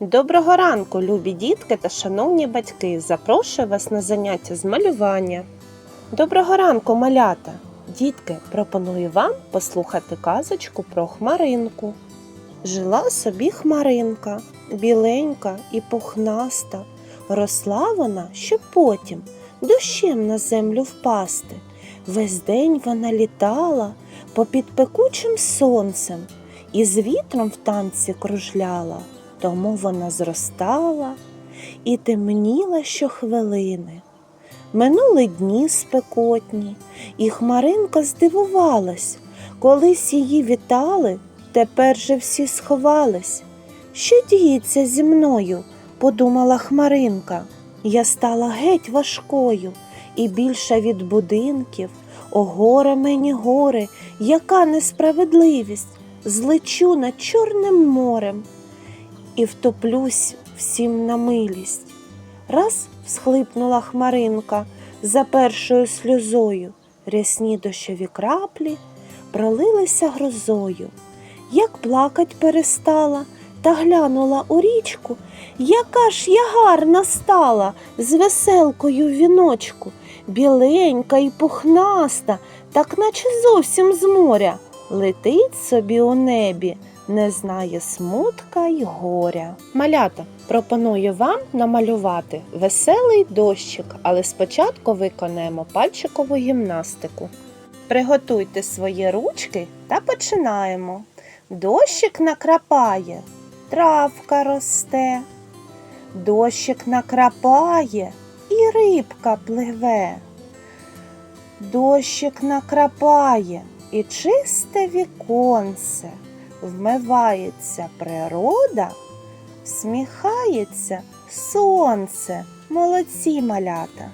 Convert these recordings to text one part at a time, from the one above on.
Доброго ранку, любі дітки та шановні батьки. Запрошую вас на заняття з малювання. Доброго ранку, малята! Дітки, пропоную вам послухати казочку про хмаринку. Жила собі хмаринка, біленька і пухнаста. Росла вона, щоб потім дощем на землю впасти. Весь день вона літала попід пекучим сонцем і з вітром в танці кружляла. Тому вона зростала і темніла щохвилини. Минули дні спекотні, і Хмаринка здивувалась, колись її вітали, тепер же всі сховались. Що діється зі мною? подумала Хмаринка. Я стала геть важкою і більша від будинків. О, горе мені горе, яка несправедливість! Злечу над Чорним морем і втоплюсь всім на милість. Раз всхлипнула хмаринка за першою сльозою, рясні дощові краплі пролилися грозою. Як плакать перестала та глянула у річку, яка ж я гарна стала з веселкою в віночку, біленька і пухнаста, так наче зовсім з моря, летить собі у небі не знає смутка й горя. Малята, пропоную вам намалювати веселий дощик, але спочатку виконаємо пальчикову гімнастику. Приготуйте свої ручки та починаємо. Дощик накрапає, травка росте. Дощик накрапає і рибка пливе. Дощик накрапає і чисте віконце вмивається природа, всміхається сонце, молодці малята.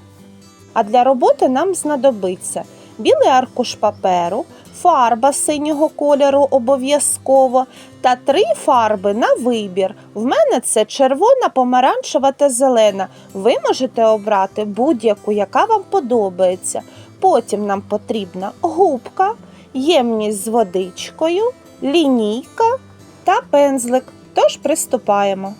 А для роботи нам знадобиться білий аркуш паперу, фарба синього кольору обов'язково та три фарби на вибір. В мене це червона, помаранчева та зелена. Ви можете обрати будь-яку, яка вам подобається. Потім нам потрібна губка, ємність з водичкою, лінійка та пензлик. Тож приступаємо.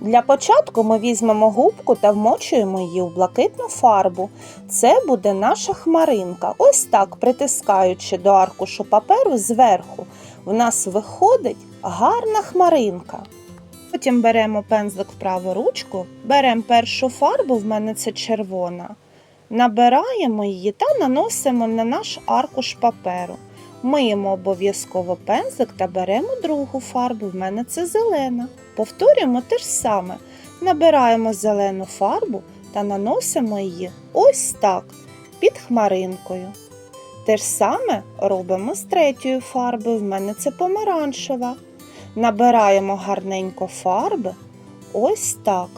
Для початку ми візьмемо губку та вмочуємо її у блакитну фарбу. Це буде наша хмаринка. Ось так, притискаючи до аркушу паперу зверху, в нас виходить гарна хмаринка. Потім беремо пензлик в праву ручку, беремо першу фарбу, в мене це червона, набираємо її та наносимо на наш аркуш паперу. Миємо обов'язково пензлик та беремо другу фарбу. В мене це зелена. Повторюємо те ж саме. Набираємо зелену фарбу та наносимо її ось так, під хмаринкою. Те ж саме робимо з третьою фарбою. В мене це помаранчева. Набираємо гарненько фарби ось так.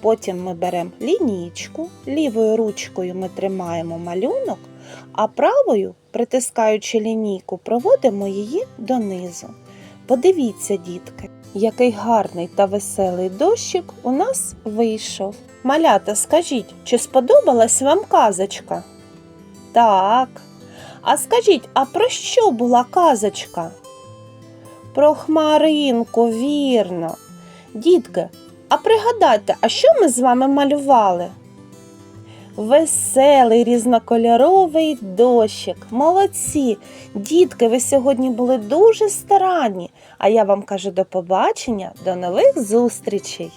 Потім ми беремо лінійку, лівою ручкою ми тримаємо малюнок, а правою, притискаючи лінійку, проводимо її донизу. Подивіться, дітки, який гарний та веселий дощик у нас вийшов. Малята, скажіть, чи сподобалась вам казочка? Так. А скажіть, а про що була казочка? Про хмаринку, вірно. Дітки, а пригадайте, а що ми з вами малювали? Веселий різнокольоровий дощик. Молодці! Дітки, ви сьогодні були дуже старанні. А я вам кажу до побачення, до нових зустрічей!